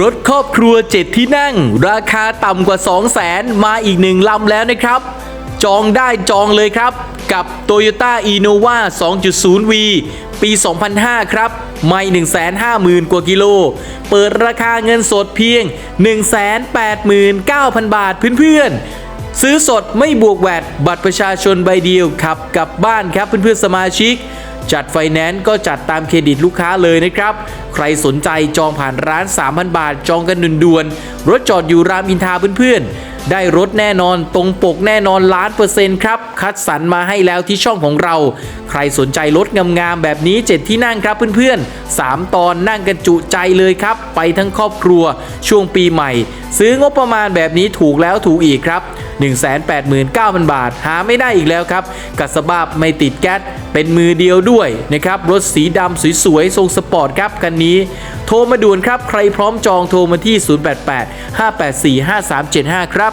รถครอบครัว 7 ที่นั่ง ราคาต่ำกว่า 2 0 0แสนมาอีกหนึ่งลำแล้วนะครับ จองได้จองเลยครับ กับ Toyota Innova 2.0V ปี 2005 ครับ ไม่150,000 กว่ากิโล เปิดราคาเงินสดเพียง 189,000 บาทเพื่อนๆ ซื้อสดไม่บวกแวดบัตรประชาชนใบเดียวขับกลับบ้านครับเพื่อนๆสมาชิก จัดไฟแนนซ์ก็จัดตามเครดิตลูกค้าเลยนะครับ ใครสนใจจองผ่านร้าน 3,000 บาท จองกันด่วนๆรถจอดอยู่รามอินทราเพื่อนๆ ได้รถแน่นอนตรงปกแน่นอนล้านเปอร์เซ็นต์ครับ คัดสรรมาให้แล้วที่ช่องของเรา ใครสนใจรถงามๆแบบนี้ 7 ที่นั่งครับเพื่อนๆ 3 ตอนนั่งกันจุใจเลยครับ ไปทั้งครอบครัวช่วงปีใหม่ ซื้องบประมาณแบบนี้ถูกแล้วถูกอีกครับ 189,000 บาท หาไม่ได้อีกแล้วครับกับสภาพไม่ติดแก๊สเป็นมือเดียวด้วยนะครับรถสีดำสวยๆทรงสปอร์ตครับคันนี้โทรมาด่วนครับ ใครพร้อมจองโทรมาที่ 088 584 5375 ครับ